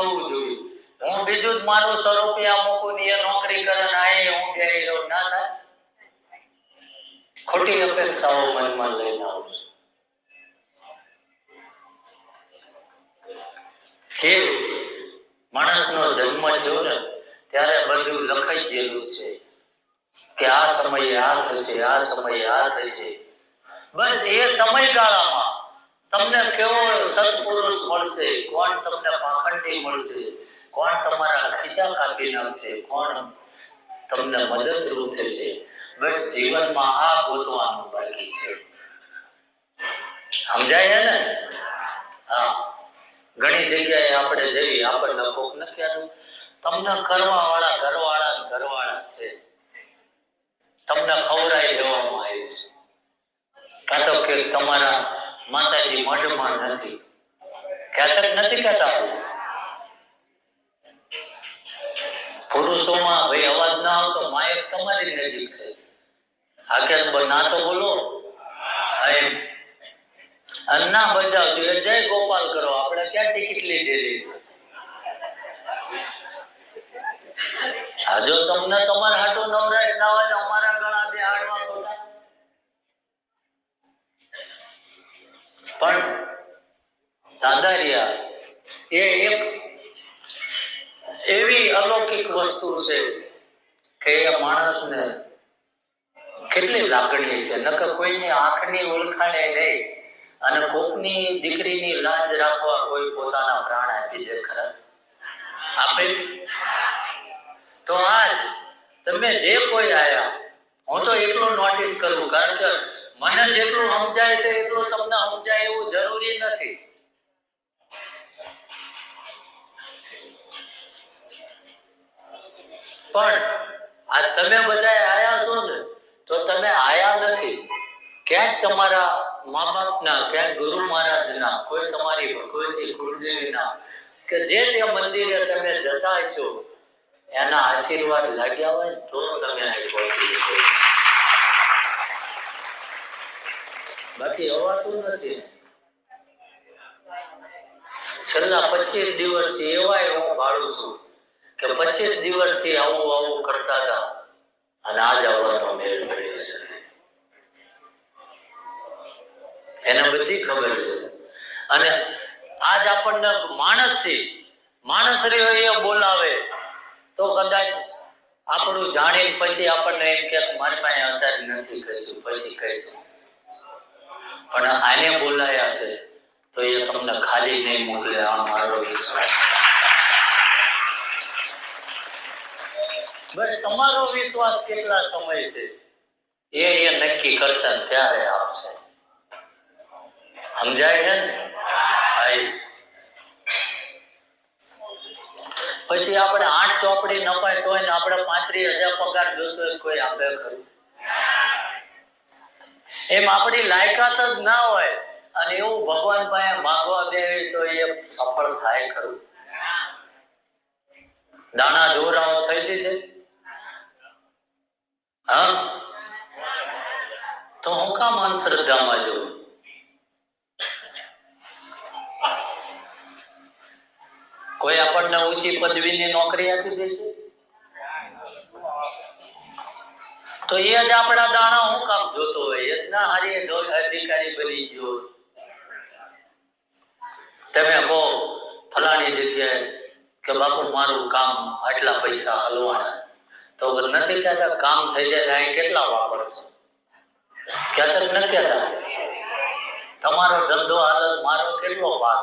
થવું જોઈએ. હું બીજું જ મારું સો રૂપિયા મૂકું ને એ નોકરી કરે આ હું બે રહ્યો ના થાય. ખોટી અપેક્ષાઓ મનમાં લઈને આવું છે. માણસનો જન્મ જો ને, ત્યારે બધું લખાઈ ગયેલું છે કે આ સમયે આ થશે, આ સમયે આ થશે. બસ એ સમયગાળામાં તમને કેવો સત્પુરુષ મળશે? કોણ તમને પાખંડી મળશે? કોણ તમારા ખીચા કાપી નાખશે? કોણ તમને મદદરૂપ થશે? બસ જીવનમાં આ ગોતવાનું બાકી છે. સમજાય ને? હા. ઘણી જગ્યાએ આપણે જઈએ, આપણને કોક નથી આવ્યું તમને કરવા વાળા ઘરવાળા ઘરવાળા છે. તમને ખવડાવી દેવામાં આવ્યું છે. કાં તો કે તમારા માતાજી મઢમાં નથી. કેસેટ નથી કહેતા. પુરુષોમાં ભાઈ અવાજ ના આવતો માયક તમારી નજીક છે. કે ના તો બોલો. અન્ના બજાવજો એ જય ગોપાલ કરો, આપણે ક્યાં ટિકિટ લીધેલી છે? આ જો તમને તમારા હાટુ નવરાશ ના હોય અમારા પણ દાદારિયા એ એક એવી અલૌકિક વસ્તુ છે કે એ માણસને કેટલી લાગણી છે. નકર કોઈની આંખની ઓળખાણે નહીં અને કોકની દીકરીની લાજ રાખવા કોઈ પોતાના પ્રાણ આપી દે ખરા? આપે? તો આજ તમે જે કોઈ આયા, હું તો એટલું નોટિસ કરું, કારણ કે મને જેટલું સમજાય છે એટલું તમને સમજાય એવું જરૂરી નથી. પણ આ તમે બધા આયા છો ને તો તમે આયા નથી. ક્યાંક તમારા મા બાપના ક્યાંક ગુરુ મહારાજના કોઈ તમારી ભગવતી ગુરુદેવીના કે જે તે મંદિરે તમે જતા છો એના આશીર્વાદ લાગ્યા હોય તો તમે અહીં પહોંચી શકો અવાતું નથી. છેલ્લા પચીસ દિવસથી એવાય હું ભાડું છું કે પચીસ દિવસથી આવું આવું કરતા હતા. અને આજ આવવાનો મેળ પડ્યો છે. એને બધી ખબર છે. અને આજ આપણને માણસ છે. માણસ રહ્યો એ બોલાવે. તો કદાચ આપણું જાણીને પછી આપણને એમ કે મારી પાસે અત્યારે નથી કહીશું પછી કહીશું. પણ આને બોલાયા છે, તો એ તમને ખાલી નહીં મોકલે, આ મારો વિશ્વાસ બસ તમારો વિશ્વાસ કેટલા સમય છે? એ એ નક્કી કરશે ત્યારે આપશે. સમજાય છે ને? પછી આપણે આઠ ચોપડી નપાય હોય ને, આપણે પાંત્રીસ હજાર પગાર જોતો કોઈ આપે ખરું? એમ આપણી લાયકાત જ ના હોય. અને એવું ભગવાન પાસે માંગવા દે તો એ સફળ થાય ખરું. દાણા જોરાઓ થઈ છે? હા? તો હું કામ અંધશ્રદ્ધામાં જોઉં કોઈ આપણને ઊંચી પદવીની નોકરી આપી દેશે? તો એ જ આપણા દાણા હું કામ જોતો હોય. ના હારી અધિકારી બની ગયો તમે કહો, ફલાણી જગ્યાએ કે બાપુ મારું કામ આટલા પૈસા હલવાના. તો નથી કહેતા, કામ થઈ જાય અહીં કેટલા વાપરશો કહેતા નથી કહેતા? તમારો ધંધો હાલત મારો કેટલો ભાગ